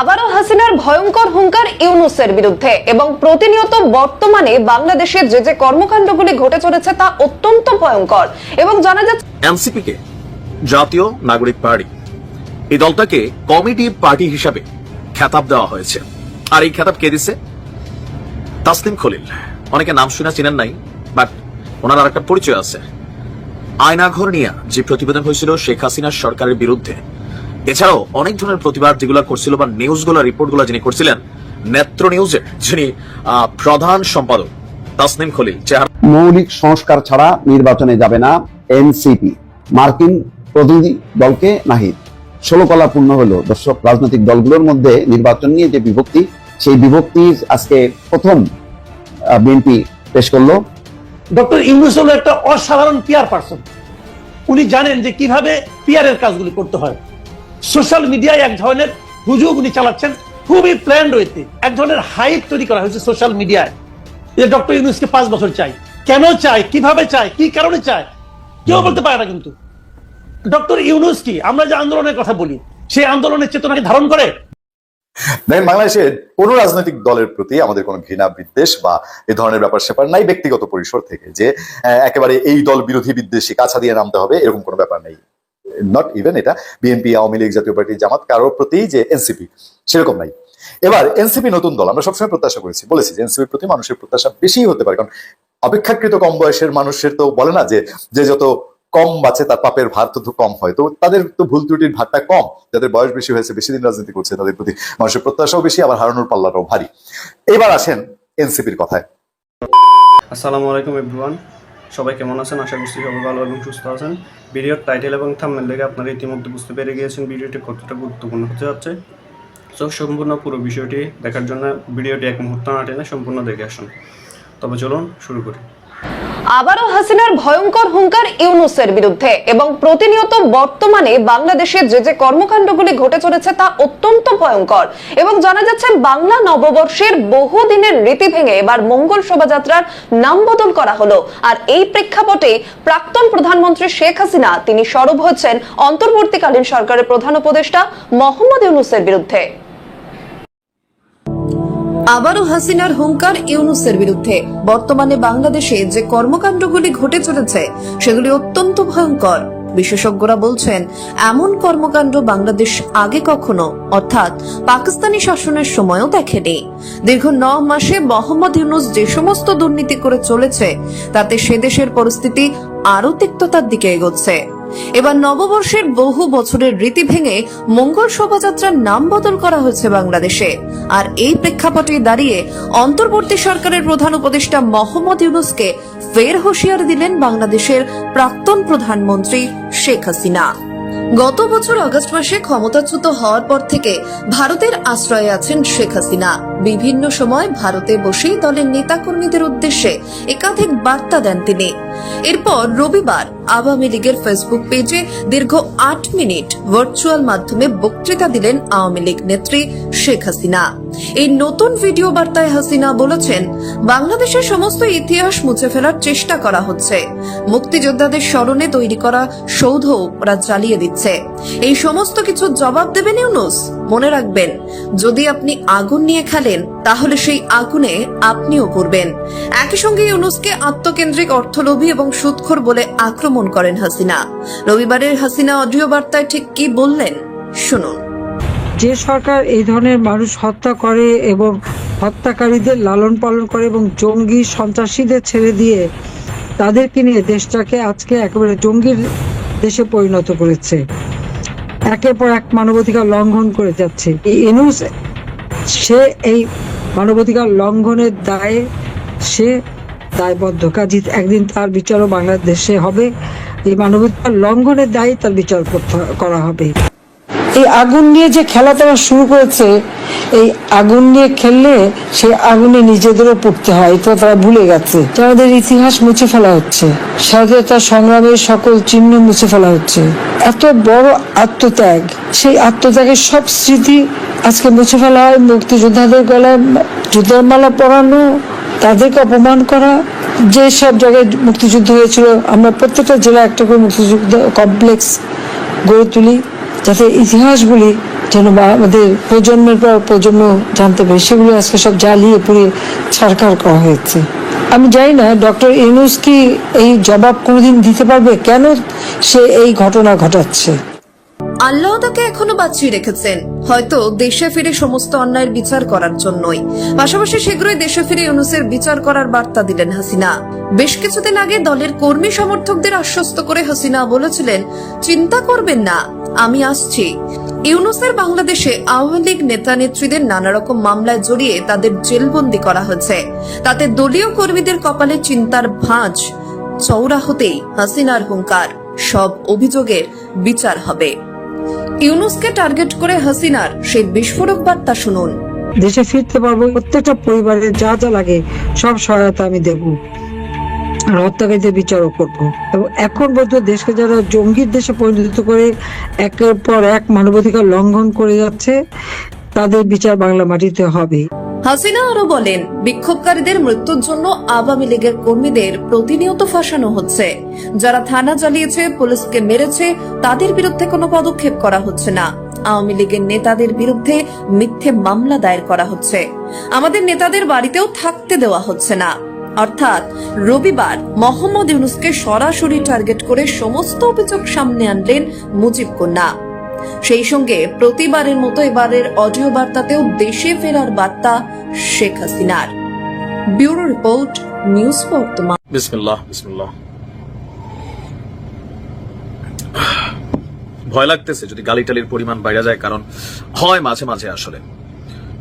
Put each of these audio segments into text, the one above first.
আবারও হাসিনার ভয়ঙ্কর হুঙ্কার ইউনুসের বিরুদ্ধে এবং প্রতিনিয়ত বর্তমানে বাংলাদেশে যে যে কর্মকাণ্ডগুলি ঘটে চলেছে তা অত্যন্ত ভয়ঙ্কর এবং জানা যাচ্ছে এনসিপি কে জাতীয় নাগরিক পার্টি। এই দলটাকে কমিটি পার্টি হিসাবে খেতাব দেওয়া হয়েছে। আর এই খেতাব কে দিছে? তাসলিম খলিল। অনেকে নাম শুনে চিনেন নাই, বাট ওনার আর একটা পরিচয় আছে। আয়নাঘর নিয়ে যে প্রতিবেদন হয়েছিল, শেখ হাসিনার সরকারের বিরুদ্ধে এছাড়াও অনেক ধরনের প্রতিবাদ যেগুলো করছিল বা নিউজগুলো রিপোর্টগুলো যিনি করছিলেন নেত্র নিউজের যিনি প্রধান সম্পাদক তাসনিম খলিল চেহারা মৌলিক সংস্কার ছাড়া নির্বাচনে যাবে না এনসিপি। মার্কিন প্রতিনিধি দলকে নাহিদ। ষোলো কলা পূর্ণ হলো। দর্শক রাজনৈতিক দলগুলোর মধ্যে নির্বাচন নিয়ে যে বিভক্তি সেই বিভক্তি আজকে প্রথম বিএনপি পেশ করল। ডক্টর ইউনুস হলো একটা অসাধারণ পিয়ার পার্সন উনি জানেন যে কীভাবে পিয়ারের কাজগুলি করতে হয়। সোশ্যাল মিডিয়ায় এক ধরনের হুজুগ উনি চালাচ্ছেন খুবই প্ল্যান্ড রয়েছে এক ধরনের হাইপ তৈরি করা হয়েছে সোশ্যাল মিডিয়ায় যে ডক্টর ইউনুসকে পাঁচ বছর চাই। কেন চাই? কীভাবে চাই? কি কারণে চায় কেউ বলতে পারে না কিন্তু। ডক্টর ইউনুস কি? আমরা যে আন্দোলনের কথা বলি সেই আন্দোলনের চেতনাকে ধারণ করে? দেখেন বাংলাদেশের কোন রাজনৈতিক দলের প্রতি আমাদের কোনো ঘৃণা বিদ্বেষ বা এ ধরনের ব্যাপার স্যাপার নাই ব্যক্তিগত পরিসর থেকে যে একেবারে এই দল বিরোধী বিদ্বেষী কাছা দিয়ে নামতে হবে এরকম কোনো ব্যাপার নেই। নট ইভেন এটা বিএনপি আওয়ামী লীগ জাতীয় পার্টি জামাত, কারোর প্রতি যে এনসিপি সেরকম নাই। এবার এনসিপি নতুন দল, আমরা সবসময় প্রত্যাশা করেছি, বলেছি যে এনসিপির প্রতি মানুষের প্রত্যাশা বেশি হতে পারে, কারণ অপেক্ষাকৃত কম বয়সের মানুষের তো বলে না যে যে যত কম বাঁচে তার পাপের ভার তো কম হয়। তো তাদের তো ভুল ত্রুটির ভারটা কম, যাদের বয়স বেশি হয়েছে, বেশি দিন রাজনীতি করছে তাদের প্রতি মানুষের প্রত্যাশাও বেশি, আবার হারানোর পাল্লাটাও ভারী। এবার আসেন এনসিপির কথায়। আসসালামু আলাইকুম এভরিওয়ান সবাই কেমন আছেন? আশা করছি সবাই ভালো এবং সুস্থ আছেন। ভিডিওর টাইটেল এবং থামনেল দেখে আপনারা ইতিমধ্যে বুঝতে পেরে গিয়েছেন ভিডিওটি কতটা গুরুত্বপূর্ণ হতে যাচ্ছে। সো সম্পূর্ণ পুরো বিষয়টি দেখার জন্য ভিডিওটি এক মুহূর্ত না টেনে সম্পূর্ণ দেখে আসুন। তবে চলুন শুরু করি। আবারও হাসিনার ভয়ঙ্কর হুঙ্কার ইউনুসের বিরুদ্ধে এবং প্রতিনিয়ত বর্তমানে বাংলাদেশে যে যে কর্মকাণ্ডগুলি ঘটে চলেছে তা অত্যন্ত ভয়ঙ্কর। এবং জানা যাচ্ছে বাংলা নববর্ষের বহুদিনের রীতি ভেঙে এবার মঙ্গল শোভাযাত্রার নাম বদল করা হলো। আর এই প্রেক্ষাপটে প্রাক্তন প্রধানমন্ত্রী শেখ হাসিনা তিনি সরব হচ্ছেন অন্তর্বর্তীকালীন সরকারের প্রধান উপদেষ্টা মোহাম্মদ ইউনুসের বিরুদ্ধে। আবারও হাসিনার হুঙ্কার ইউনুসের বিরুদ্ধে। বর্তমানে বাংলাদেশে যে কর্মকাণ্ডগুলি ঘটে চলেছে, সেগুলি অত্যন্ত ভয়ঙ্কর। বিশেষজ্ঞরা বলছেন, এমন কর্মকাণ্ড বাংলাদেশ আগে কখনো, অর্থাৎ পাকিস্তানি শাসনের সময়ও দেখেনি। দীর্ঘ ন মাসে মোহাম্মদ ইউনুস যে সমস্ত দুর্নীতি করে চলেছে, তাতে সে দেশের পরিস্থিতি আরও তিক্ততার দিকে এগোচ্ছে। এবার নববর্ষের বহু বছরের রীতি ভেঙে মঙ্গল শোভাযাত্রার নাম বদল করা হয়েছে বাংলাদেশে। আর এই প্রেক্ষাপটে দাঁড়িয়ে অন্তর্বর্তী সরকারের প্রধান উপদেষ্টা মোহাম্মদ ইউনুসকে ফের হুঁশিয়ারি দিলেন বাংলাদেশের প্রাক্তন প্রধানমন্ত্রী শেখ হাসিনা। গত বছর আগস্ট মাসে ক্ষমতাচ্যুত হওয়ার পর থেকে ভারতের আশ্রয়ে আছেন শেখ হাসিনা। বিভিন্ন সময় ভারতে বসেই দলের নেতাকর্মীদের উদ্দেশ্যে একাধিক বার্তা দেন তিনি। এরপর রবিবার আওয়ামী লীগের ফেসবুক পেজে দীর্ঘ আট মিনিট ভার্চুয়াল মাধ্যমে বক্তৃতা দিলেন আওয়ামী লীগ নেত্রী শেখ হাসিনা। এই নতুন ভিডিও বার্তায় হাসিনা বলেছেন, বাংলাদেশের সমস্ত ইতিহাস মুছে ফেলার চেষ্টা করা হচ্ছে। মুক্তিযোদ্ধাদের স্মরণে তৈরি করা সৌধ ওরা জ্বালিয়ে দিচ্ছে। এই সমস্ত কিছু জবাব দেবেন ইউনুস? মনে রাখবেন, যদি আপনি আগুন নিয়ে খেলেন, তাহলে সেই আগুনে আপনিও পড়বেন। একই সঙ্গে ইউনুসকে আত্মকেন্দ্রিক অর্থলোভী এবং সুদখোর বলে আক্রমণ করেন হাসিনা। রবিবারের হাসিনা অডিও বার্তায় ঠিক কি বললেন? শুনুন। যে সরকার এই ধরনের মানুষ হত্যা করে এবং হত্যাকারীদের লালন পালন করে এবং জঙ্গি সন্ত্রাসীদের ছেড়ে দিয়ে তাদেরকে নিয়ে দেশটাকে আজকে একেবারে জঙ্গির দেশে পরিণত করেছে। একের পর এক মানবাধিকার লঙ্ঘন করে যাচ্ছে। এনুস, সে এই মানবাধিকার লঙ্ঘনের দায়ে সে দায়বদ্ধ। কাজী একদিন তার বিচারও বাংলাদেশে হবে। এই মানবাধিকার লঙ্ঘনের দায়ে তার বিচার করা হবে। এই আগুন নিয়ে যে খেলা তারা শুরু করেছে, এই আগুন নিয়ে খেললে সেই আগুনে নিজেদেরও পড়তে হয় তো তারা ভুলে গেছে। তো আমাদের ইতিহাস মুছে ফেলা হচ্ছে। স্বাধীনতা সংগ্রামের সকল চিহ্ন মুছে ফেলা হচ্ছে। এত বড় আত্মত্যাগ, সেই আত্মত্যাগের সব স্মৃতি আজকে মুছে ফেলা হয় মুক্তিযোদ্ধাদের গলায়, যুদ্ধের মালা পরানো, তাদেরকে অপমান করা, যে সব জায়গায় মুক্তিযুদ্ধ হয়েছিল, আমরা প্রত্যেকটা জেলায় একটা করে মুক্তিযুদ্ধ কমপ্লেক্স গড়ে তুলি। যাতে ইতিহাসগুলি যেন আমাদের প্রজন্মের পর প্রজন্ম জানতে পারে, সেগুলো আজকে সব জ্বালিয়ে পুড়িয়ে ছাড়খাড় করা হয়েছে। আমি জানি না, ডক্টর ইউনুস কি এই জবাব কোনোদিন দিতে পারবে? কেন সে এই ঘটনা ঘটাচ্ছে? আল্লাহ তাকে এখনও বাঁচিয়ে রেখেছেন। হয়তো দেশে ফিরে সমস্ত অন্যায়ের বিচার করার জন্যই। পাশাপাশি শীঘ্রই দেশে ফিরে ইউনুসের বিচার করার বার্তা দিলেন হাসিনা। বেশ কিছুদিন আগে দলের কর্মী সমর্থকদের আশ্বস্ত করে হাসিনা বলেছিলেন, চিন্তা করবেন না। আমি আসছি। ইউনুসের বাংলাদেশে আওয়ামী লীগ নেতা নেত্রীদের নানা রকম মামলায় জড়িয়ে তাদের জেলবন্দি করা হয়েছে। তাতে দলীয় কর্মীদের কপালে চিন্তার ভাঁজ চৌড়া হতেই হাসিনার হুঙ্কার। সব অভিযোগের বিচার হবে। ইউনুসকে টার্গেট করে হাসিনার সেই বিস্ফোরক বার্তা শুনুন। দেশে ফিরতে পারব, প্রত্যেকটা পরিবারের যা যা লাগে সব সহায়তা আমি দেব। আর হত্যাকারীদের বিচারও করব। এবং এখন পর্যন্ত দেশকে যারা জঙ্গির দেশে পরিণত করে একের পর এক মানবাধিকার লঙ্ঘন করে যাচ্ছে, তাদের বিচার বাংলা মাটিতে হবে। হাসিনা আরও বলেন, বিক্ষোভকারীদের মৃত্যুর জন্য আওয়ামী লীগের কর্মীদের প্রতিনিয়ত ফাঁসানো হচ্ছে। যারা থানা জ্বালিয়েছে পুলিশকে মেরেছে, তাদের বিরুদ্ধে কোনো পদক্ষেপ করা হচ্ছে না। আওয়ামী লীগের নেতাদের বিরুদ্ধে মিথ্যে মামলা দায়ের করা হচ্ছে। আমাদের নেতাদের বাড়িতেও থাকতে দেওয়া হচ্ছে না। অর্থাৎ রবিবার মোহাম্মদ ইউনুসকে সরাসরি টার্গেট করে সমস্ত অভিযোগ সামনে আনলেন মুজিব কন্যা। সেই সঙ্গে প্রতিবারের মতো এবারের অডিও বার্তাতেও দেশে ফেরার বার্তা শেখ হাসিনার। ব্যুরো রিপোর্ট, নিউজ বর্তমান। ভয় লাগতেছে যদি গালিটালির পরিমাণ বাইরে যায়, কারণ হয় মাঝে মাঝে আসলে।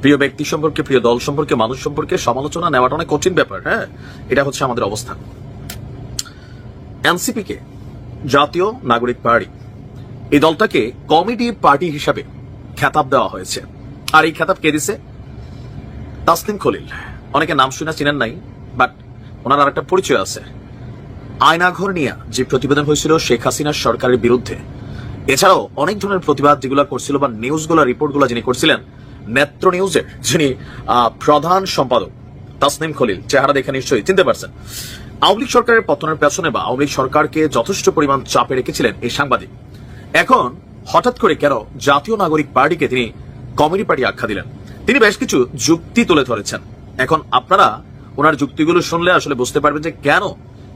প্রিয় ব্যক্তি সম্পর্কে, প্রিয় দল সম্পর্কে, মানুষ সম্পর্কে সমালোচনা নেওয়াটা অনেক কঠিন ব্যাপার হ্যাঁ? এটা হচ্ছে আমাদের অবস্থান। এনসিপি কে জাতীয় নাগরিক পার্টি, এই দলটাকে কমিটি পার্টি হিসাবে খেতাব দেওয়া হয়েছে। আর এই খেতাব কে দিছে? তাসলিম খলিল। অনেকে নাম শুনে চিনেন নাই, বাট ওনার আর একটা পরিচয় আছে। আয়নাঘর নিয়ে যে প্রতিবেদন হয়েছিল, শেখ হাসিনার সরকারের বিরুদ্ধে। এছাড়াও অনেক ধরনের প্রতিবাদ যেগুলো করছিল বা নিউজগুলো রিপোর্টগুলো যিনি করছিলেন নেত্র নিউজের, যিনি প্রধান সম্পাদক, তাসনিম খলিল, চেহারা দেখে নিশ্চয়ই চিনতে পারছেন। আওয়ামী লীগ সরকারের পতনের পেছনে বা আওয়ামী সরকারকে যথেষ্ট পরিমাণ চাপে রেখেছিলেন এই সাংবাদিক। এখন, হঠাৎ করে কেন জাতীয় নাগরিক পার্টিকে তিনি কমিটি পার্টি আখ্যা দিলেন? তিনি বেশ কিছু যুক্তি তুলে ধরেছেন। এখন আপনারা ওনার যুক্তিগুলো শুনলে আসলে বুঝতে পারবেন যে কেন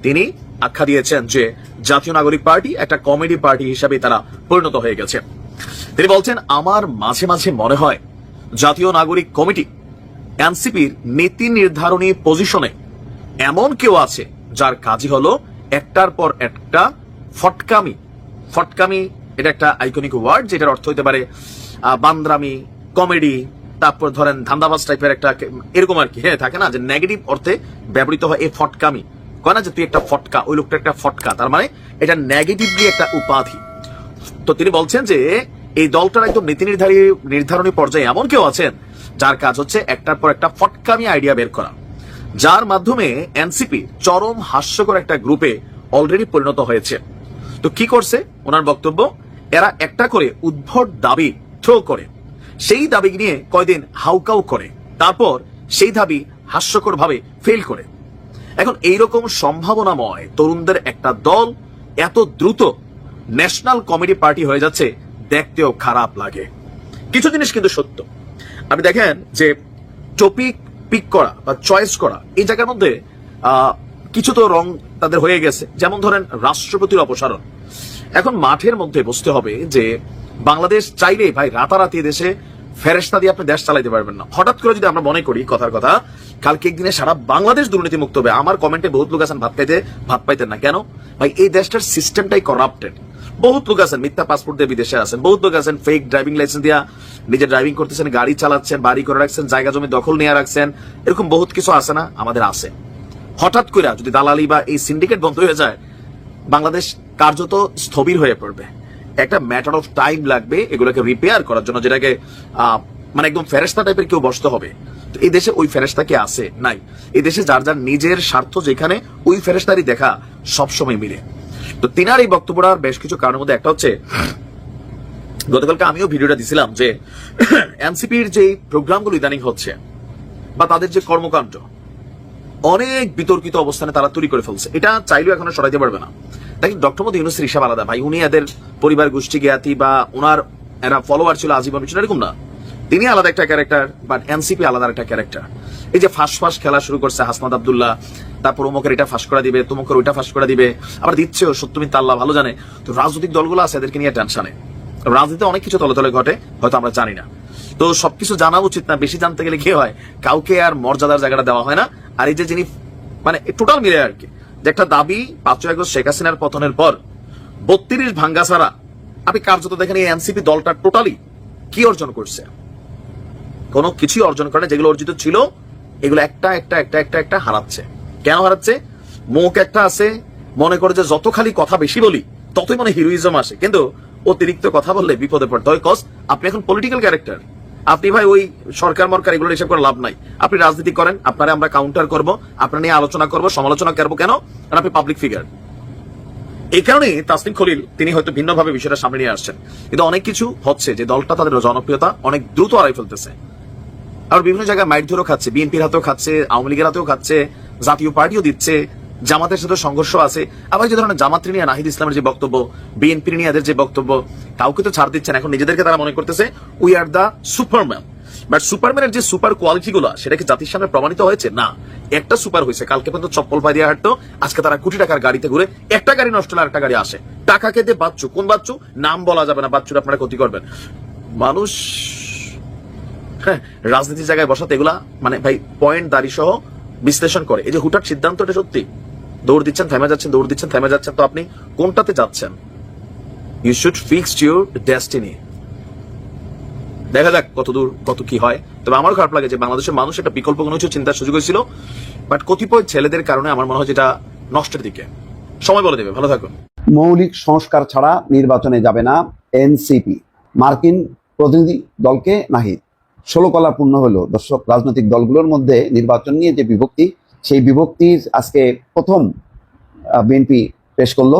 তিনি আখ্যা দিয়েছেন যে জাতীয় নাগরিক পার্টি একটা কমেডি পার্টি হিসাবে তারা পরিণত হয়ে গেছে। তিনি বলছেন, আমার মাঝে মাঝে মনে হয় জাতীয় নাগরিক কমিটি, এনসিপির নীতি নির্ধারণী পজিশনে এমন কেউ আছে যার কাজই হলো একটার পর একটা ফটকামি। ফটকামি এটা একটা আইকনিক ওয়ার্ড যেটার অর্থ হতে পারে বান্দ্রামি, কমেডি, তারপর ধরেন ধান্দাবাজ টাইপের একটা এরকম আর কি হ্যাঁ থাকে না? যে নেগেটিভ অর্থে ব্যবহৃত হয় এই ফটকামি। কয় না যে তুই একটা ফটকা, ওই লোকটা একটা ফটকা, তার মানে এটা নেগেটিভলি একটা উপাধি। তো তিনি বলছেন যে এই দলটার একদম নীতি নির্ধারী নির্ধারণী পর্যায়ে এমন কেউ আছেন যার কাজ হচ্ছে একটার পর একটা ফটকামি আইডিয়া বের করা। যার মাধ্যমে এনসিপি চরম হাস্যকর একটা গ্রুপে অলরেডি পরিণত হয়েছে। তো কি করছে? ওনার বক্তব্য, এরা একটা করে উদ্ভট দাবি থ্রো করে। সেই দাবি নিয়ে কয়দিন হাউকাউ করে। তারপর সেই দাবি হাস্যকর ভাবে ফেল করে। এখন এইরকম সম্ভাবনাময় তরুণদের একটা দল এত দ্রুত ন্যাশনাল কমেডি পার্টি হয়ে যাচ্ছে দেখতেও খারাপ লাগে। কিছু জিনিস কিন্তু সত্য। আপনি দেখেন যে টপিক পিক করা বা চয়েস করা, এই জায়গার মধ্যে কিছু তো রং তাদের হয়ে গেছে। যেমন ধরেন রাষ্ট্রপতির অপসারণ। এখন মাঠের মধ্যে বুঝতে হবে যে বাংলাদেশ চাইলে ভাই রাতারাতি দেশে ফেরেস্তা দিয়ে আপনি দেশ চালাইতে পারবেন না। হঠাৎ করে যদি আমরা মনে করি, কথার কথা, কালকে একদিনে সারা বাংলাদেশ দুর্নীতি মুক্ত হবে। আমার কমেন্টে বহুত লোক আছেন, ভাত পাইতে ভাত পাইতেন না। কেন? ভাই এই দেশটার সিস্টেমটাই করাপ্টেড বহুত লোক আছেন, মিথ্যা পাসপোর্ট দিয়ে বিদেশে আছেন, বহুত লোক আছেন ফেক ড্রাইভিং লাইসেন্স দিয়া নিজে ড্রাইভিং করতেছেন, গাড়ি চালাচ্ছেন, বাড়ি করে রাখছেন, জায়গা জমি দখল নিয়ে রাখছেন, এরকম বহুত কিছু আছে না? আমাদের আছে। হঠাৎ করে যদি দালালি বা এই সিন্ডিকেট বন্ধ হয়ে যায়, বাংলাদেশ কার্যত স্থবির হয়ে পড়বে। একটা ম্যাটার অফ টাইম লাগবে এগুলোকে রিপেয়ার করার জন্য, যেটাকে মানে একদম ফেরেস্তা টাইপের কেউ বসতে হবে। এই দেশে ওই ফেরেস্তা কি আছে? নাই। এই দেশে যার যার নিজের স্বার্থ যেখানে, ওই ফেরেস্তারই দেখা সবসময় মিলে। তো তিনার এই বক্তব্যটার বেশ কিছু কারণের মধ্যে একটা হচ্ছে, গতকালকে আমিও ভিডিওটা দিছিলাম যে, এনসিপির যে প্রোগ্রামগুলো ইদানিং হচ্ছে বা তাদের যে কর্মকাণ্ড, অনেক বিতর্কিত অবস্থানে তারা তৈরি করে ফেলছে। এটা চাইলেও এখনও সরাইতে পারবে না। দেখেন ডক্টর মোদী ইউনুসের হিসাব আলাদা। ভাই, উনি এদের পরিবার গোষ্ঠী জ্ঞাতি বা ওনার এরা ফলোয়ার ছিল আজীবন পিছনে এরকম না। তিনি আলাদা একটা ক্যারেক্টার বাট এনসিপি আলাদা একটা ক্যারেক্টার এই যে ফাঁস ফাঁস খেলা শুরু করছে হাসনাদ আব্দুল্লাহ, তারপর অমুকের এটা ফাঁস করে দিবে, তুমুকের ওইটা ফাঁস করে দিবে, আবার দিচ্ছেও সত্যমিন তাল্লাহ ভালো জানে। তো রাজনৈতিক দলগুলো আছে এদেরকে নিয়ে টেনশনে রাজনীতিতে অনেক কিছু তলে তলে ঘটে, হয়তো আমরা জানি না। তো সবকিছু জানা উচিত না, বেশি জানতে গেলে কি হয়? কাউকে আর মর্যাদার জায়গাটা দেওয়া হয় না। আর এই যে যিনি মানে টোটাল মিলে আর কি। যে একটা দাবি পাঁচই আগস্ট শেখ হাসিনার পতনের পর, বত্রিশ ভাঙ্গা ছাড়া, আপনি কার্যত দেখেন এই এনসিপি দলটা টোটালি কি অর্জন করছে? কোনো কিছুই অর্জন করে না, যেগুলো অর্জিত ছিল, এগুলো একটা একটা একটা একটা একটা হারাচ্ছে। কেন হারাচ্ছে? মুখ একটা আছে, মনে করে যে যত খালি কথা বেশি বলি, ততই মানে হিরোইজম আসে। কিন্তু অতিরিক্ত কথা বললে বিপদে পড়তে হয় কজ আপনি এখন পলিটিক্যাল ক্যারেক্টার আপনি ভাই ওই সরকার মরকার এগুলো হিসাব করে লাভ নাই। আপনি রাজনীতি করেন, আপনারা আমরা কাউন্টার করব, আপনার নিয়ে আলোচনা করব, সমালোচনা করব কেন? কারণ আপনি পাবলিক ফিগার এই কারণে তাসনিম খলিল, তিনি হয়তো ভিন্নভাবে বিষয়টা সামনে নিয়ে আসছেন। কিন্তু অনেক কিছু হচ্ছে যে দলটা তাদের জনপ্রিয়তা অনেক দ্রুত হারাই ফেলতেছে। আর বিভিন্ন জায়গায় মাইট খাচ্ছে, বিএনপির হাতেও খাচ্ছে, আওয়ামী লীগের হাতেও খাচ্ছে, জাতীয় পার্টিও দিচ্ছে, জামাতের সাথে সংঘর্ষ আছে। আবার যে ধরনের জামাত্রী নিয়ে নাহিদ ইসলামের যে বক্তব্য, বিএনপি নিয়ে এদের যে বক্তব্য কাউকে তো ছাড় দিচ্ছেন। এখন নিজেদেরকে তারা মনে করতেছে we are the superman but সুপারম্যানের যে সুপার কোয়ালিটি গুলো সেটা কি জাতির সামনে প্রমাণিত হয়েছে? না। একটা সুপার হয়েছে, কালকে পর্যন্ত চপ্পল পাই দিয়ে হাঁটতো, আজকে তারা কোটি টাকার গাড়িতে ঘুরে একটা গাড়ি নষ্ট হলে একটা গাড়ি আসে। টাকা খেতে বাচ্চু, কোন বাচ্চু? নাম বলা যাবে না, বাচ্চুর আপনারা ক্ষতি করবেন। মানুষ হ্যাঁ রাজনীতির জায়গায় বসাতে এগুলা মানে ভাই পয়েন্ট দাড়ি সহ বিশ্লেষণ করে। এই যে হুটার সিদ্ধান্ত এটা সত্যি। দৌড় দিচ্ছেন, থেমে যাচ্ছেন, দৌড় দিচ্ছেন, থেমে যাচ্ছেন। তো আপনি কোনটাতে যাচ্ছেন? You should fixed your destiny দেখা যাক কত দূর, কত কি হয়। তবে আমার খারাপ লাগে যে বাংলাদেশের মানুষ একটা বিকল্প, কোনো কিছু চিন্তার সুযোগ হয়েছিল। বাট কতিপয় ছেলেদের কারণে আমার মনে হয় যেটা নষ্টের দিকে। সময় বলে দেবে, ভালো থাকুন। মৌলিক সংস্কার ছাড়া নির্বাচনে যাবে না এনসিপি। মার্কিন প্রতিনিধি দলকে নাহিদ। ষোলো কলা পূর্ণ হলো। দর্শক, রাজনৈতিক দলগুলোর মধ্যে নির্বাচন নিয়ে যে বিভক্তি, সেই বিভক্তির আজকে প্রথম বিএনপি পেশ করল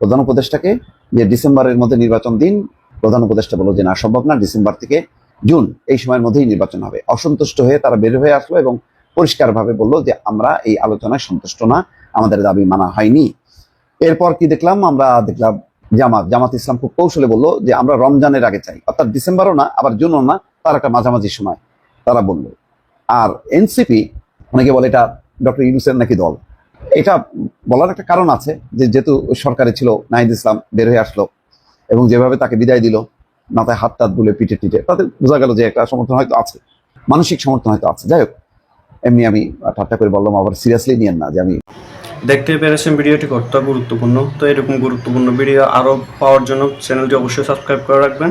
প্রধান উপদেষ্টাকে যে ডিসেম্বরের মধ্যে নির্বাচন দিন। প্রধান উপদেষ্টা বলল যে, না, সম্ভব না, ডিসেম্বর থেকে জুন, এই সময়ের মধ্যেই নির্বাচন হবে। অসন্তুষ্ট হয়ে তারা বের হয়ে আসলো এবং পরিষ্কারভাবে বলল যে, আমরা এই আলোচনায় সন্তুষ্ট না, আমাদের দাবি মানা হয়নি। এরপর কি দেখলাম? আমরা দেখলাম জামাত জামাত ইসলাম খুব কৌশলে বলল যে, আমরা রমজানের আগে চাই। অর্থাৎ ডিসেম্বরও না, আবার জুনও না তার একটা মাঝামাঝি সময়, তারা বলল। আর এনসিপি, অনেকে বলে এটা ডক্টর ইউনুসের নাকি দল। এটা বলার একটা কারণ আছে যে যেহেতু সরকারে ছিল, নাহিদ ইসলাম বের হয়ে আসলো এবং যেভাবে তাকে বিদায় দিল, মাথায় হাত টাত বুলে পিঠে টিটে তাতে বোঝা গেল যে একটা সমর্থন হয়তো আছে, মানসিক সমর্থন হয়তো আছে। যাই হোক, এমনি আমি ঠাট্টা করে বললাম, আবার সিরিয়াসলি নিয়েন না যে আমি দেখতে পেরেছেন ভিডিওটি কতটা গুরুত্বপূর্ণ? তো এরকম গুরুত্বপূর্ণ ভিডিও আরও পাওয়ার জন্য চ্যানেলটি অবশ্যই সাবস্ক্রাইব করে রাখবেন।